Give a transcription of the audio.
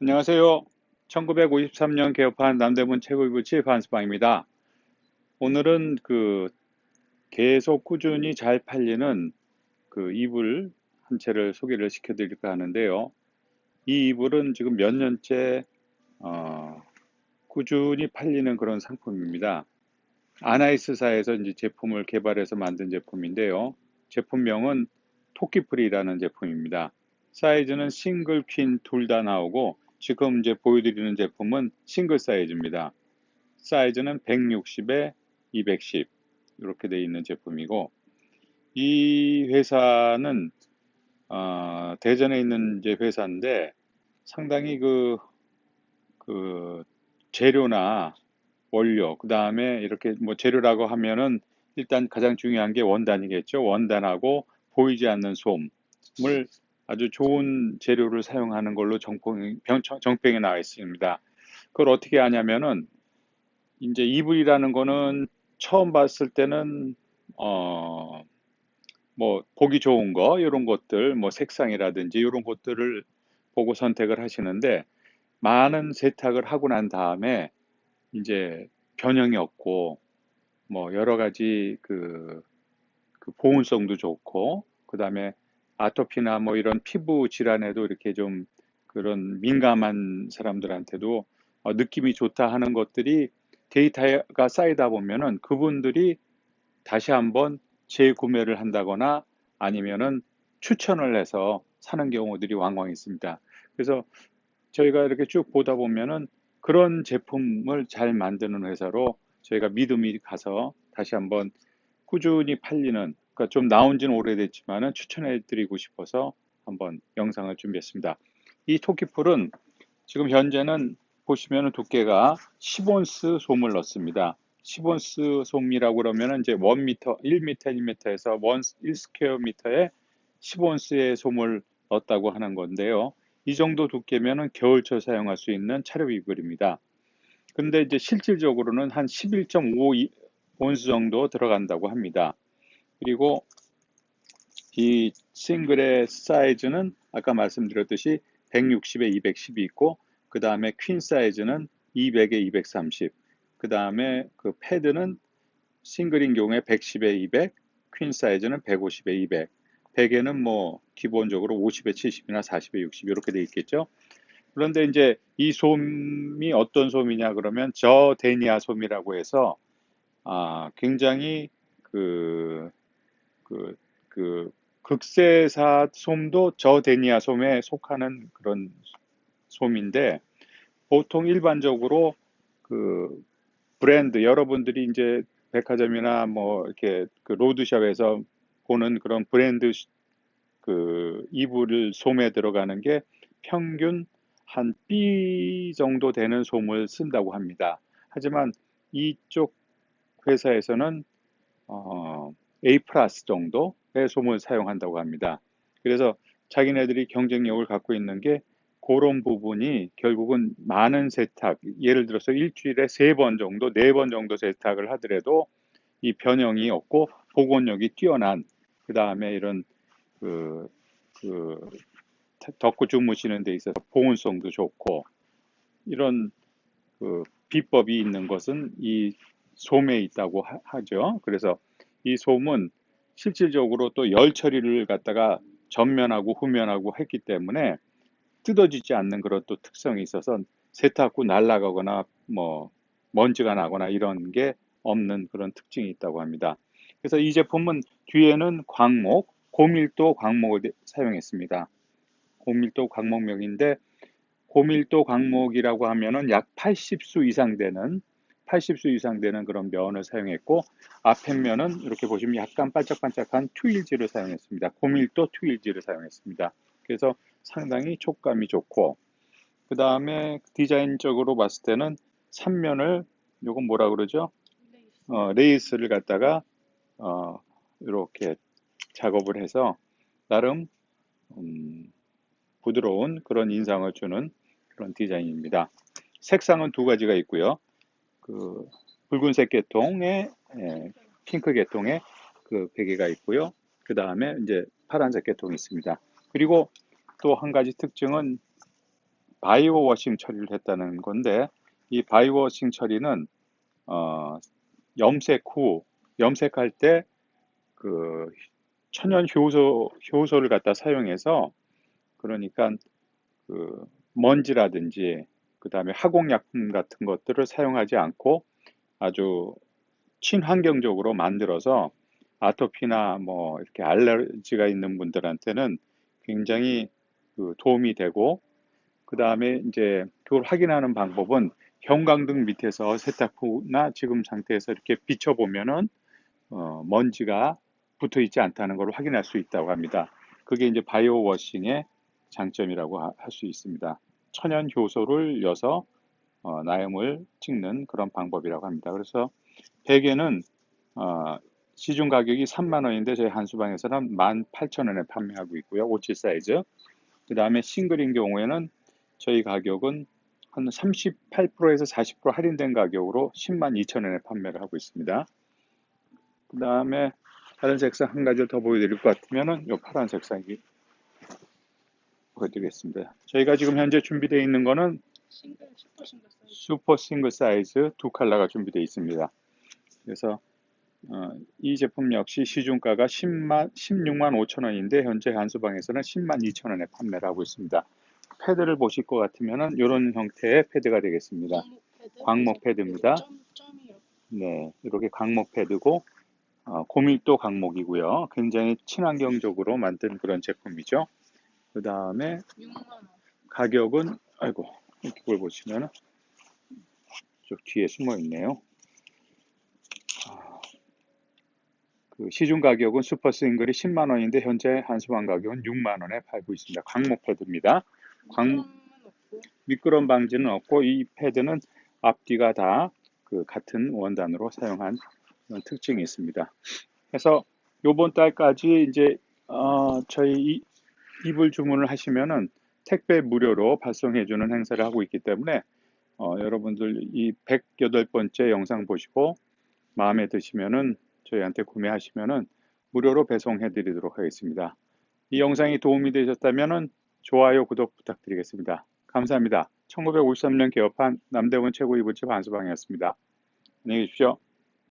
안녕하세요. 1953년 개업한 남대문 최고위부 치 한스방입니다. 오늘은 그 계속 꾸준히 잘 팔리는 그 이불 한 채를 소개를 시켜드릴까 하는데요. 이 이불은 지금 몇 년째 어, 꾸준히 팔리는 그런 상품입니다. 아나이스사에서 이제 제품을 개발해서 만든 제품인데요. 제품명은 토끼풀이라는 제품입니다. 사이즈는 싱글, 퀸 둘 다 나오고 지금 이제 보여드리는 제품은 싱글 사이즈입니다. 사이즈는 160에 210 이렇게 되어 있는 제품이고 이 회사는 어, 대전에 있는 이제 회사인데 상당히 그, 그 재료나 원료 그 다음에 이렇게 뭐 재료라고 하면은 일단 가장 중요한 게 원단이겠죠. 원단하고 보이지 않는 솜을 아주 좋은 재료를 사용하는 걸로 정평, 정평에 나와 있습니다. 그걸 어떻게 하냐면은 이제 이불이라는 거는 처음 봤을 때는 어 뭐 보기 좋은 거 이런 것들 뭐 색상이라든지 이런 것들을 보고 선택을 하시는데 많은 세탁을 하고 난 다음에 이제 변형이 없고 뭐 여러 가지 그, 그 보온성도 좋고 그 다음에 아토피나 뭐 이런 피부 질환에도 이렇게 좀 그런 민감한 사람들한테도 어, 느낌이 좋다 하는 것들이 데이터가 쌓이다 보면은 그분들이 다시 한번 재구매를 한다거나 아니면은 추천을 해서 사는 경우들이 왕왕 있습니다. 그래서 저희가 이렇게 쭉 보다 보면은 그런 제품을 잘 만드는 회사로 저희가 믿음이 가서 다시 한번 꾸준히 팔리는 그러니까 좀 나온 지는 오래됐지만은 추천해 드리고 싶어서 한번 영상을 준비했습니다. 이 토끼풀은 지금 현재는 보시면 두께가 10온스 솜을 넣습니다. 10온스 솜이라고 그러면 이제 1m, 1m, 1m에서 1, 1스퀘어 미터에 10온스의 솜을 넣었다고 하는 건데요. 이 정도 두께면은 겨울철 사용할 수 있는 차렵 이불입니다. 근데 이제 실질적으로는 한 11.5 온스 정도 들어간다고 합니다. 그리고 이 싱글의 사이즈는 아까 말씀드렸듯이 160에 210이 있고 그 다음에 퀸 사이즈는 200에 230. 그 다음에 그 패드는 싱글인 경우에 110에 200, 퀸 사이즈는 150에 200. 베개는 뭐 기본적으로 50에 70이나 40에 60 이렇게 돼 있겠죠. 그런데 이제 이 솜이 어떤 솜이냐 그러면 저 데니아 솜이라고 해서 아 굉장히 그 그, 그 극세사 솜도 저데니아 솜에 속하는 그런 솜인데 보통 일반적으로 그 브랜드 여러분들이 이제 백화점이나 뭐 이렇게 그 로드샵에서 보는 그런 브랜드 그 이불 솜에 들어가는 게 평균 한 B 정도 되는 솜을 쓴다고 합니다. 하지만 이쪽 회사에서는 어, A 정도의 솜을 사용한다고 합니다. 그래서 자기네들이 경쟁력을 갖고 있는 게 그런 부분이 결국은 많은 세탁, 예를 들어서 일주일에 세 번 정도, 네 번 정도 세탁을 하더라도 이 변형이 없고 복원력이 뛰어난 그 다음에 이런 그, 그 덮고 주무시는 데 있어서 보온성도 좋고 이런 그 비법이 있는 것은 이 솜에 있다고 하, 죠 그래서 이 솜은 실질적으로 또 열 처리를 갖다가 전면하고 후면하고 했기 때문에 뜯어지지 않는 그런 또 특성이 있어서 세탁 후 날아가거나 뭐 먼지가 나거나 이런 게 없는 그런 특징이 있다고 합니다. 그래서 이 제품은 뒤에는 광목, 고밀도 광목을 사용했습니다. 고밀도 광목명인데 고밀도 광목이라고 하면은 약 80수 이상 되는 80수 이상 되는 그런 면을 사용했고 앞에 면은 이렇게 보시면 약간 반짝반짝한 튜일지를 사용했습니다. 고밀도 튜일지를 사용했습니다. 그래서 상당히 촉감이 좋고 그 다음에 디자인적으로 봤을 때는 3면을 요건 뭐라 그러죠? 어, 레이스를 갖다가 어, 이렇게 작업을 해서 나름 음, 부드러운 그런 인상을 주는 그런 디자인입니다. 색상은 두 가지가 있고요. 그 붉은색 계통의 예, 핑크 계통의 그 베개가 있고요. 그 다음에 이제 파란색 계통이 있습니다. 그리고 또 한 가지 특징은 바이오 워싱 처리를 했다는 건데 이 바이오 워싱 처리는 어, 염색 후 염색할 때 그 천연 효소 효소를 갖다 사용해서 그러니까 그 먼지라든지 그 다음에 화공약품 같은 것들을 사용하지 않고 아주 친환경적으로 만들어서 아토피나 뭐 이렇게 알레르기가 있는 분들한테는 굉장히 그 도움이 되고 그 다음에 이제 그걸 확인하는 방법은 형광등 밑에서 세탁후나 지금 상태에서 이렇게 비춰보면은 어, 먼지가 붙어 있지 않다는 걸 확인할 수 있다고 합니다. 그게 이제 바이오 워싱의 장점이라고 할 수 있습니다. 천연 효소를 넣어서 어, 나염을 찍는 그런 방법이라고 합니다. 그래서 베개는 어, 시중 가격이 3만 원인데 저희 한수방에서는 18,000원에 판매하고 있고요. 57 사이즈. 그 다음에 싱글인 경우에는 저희 가격은 한 38%에서 40% 할인된 가격으로 10만 2천원에 판매를 하고 있습니다. 그 다음에 다른 색상 한 가지 더 보여드릴 것 같으면 은 이 파란 색상이 보여드리겠습니다. 저희가 지금 현재 준비되어 있는 거는 슈퍼 싱글 사이즈 두 컬러가 준비되어 있습니다. 그래서 어, 이 제품 역시 시중가가 10만, 16만 5천 원인데 현재 한수방에서는 10만 2천 원에 판매를 하고 있습니다. 패드를 보실 것 같으면은 이런 형태의 패드가 되겠습니다. 광목 패드 광목 패드입니다. 네, 이렇게 강목 패드고 어, 고밀도 강목이고요. 굉장히 친환경적으로 만든 그런 제품이죠. 그 다음에 6만 원 가격은 아이고 이걸 보시면은 저 뒤에 숨어 있네요. 아, 그 시중 가격은 슈퍼 싱글이 10만 원인데 현재 한수방 가격은 6만 원에 팔고 있습니다. 광목 패드입니다. 광- 미끄럼 방지는 없고 이 패드는 앞뒤가 다 그 같은 원단으로 사용한 특징이 있습니다. 그래서 요번 달까지 이제 어, 저희 이, 이불 주문을 하시면은 택배 무료로 발송해 주는 행사를 하고 있기 때문에 어, 여러분들 이 108번째 영상 보시고 마음에 드시면은 저희한테 구매하시면은 무료로 배송해 드리도록 하겠습니다. 이 영상이 도움이 되셨다면은 좋아요, 구독 부탁드리겠습니다. 감사합니다. 1953년 개업한 남대문 최고 이불집 한수방이었습니다. 안녕히 계십시오.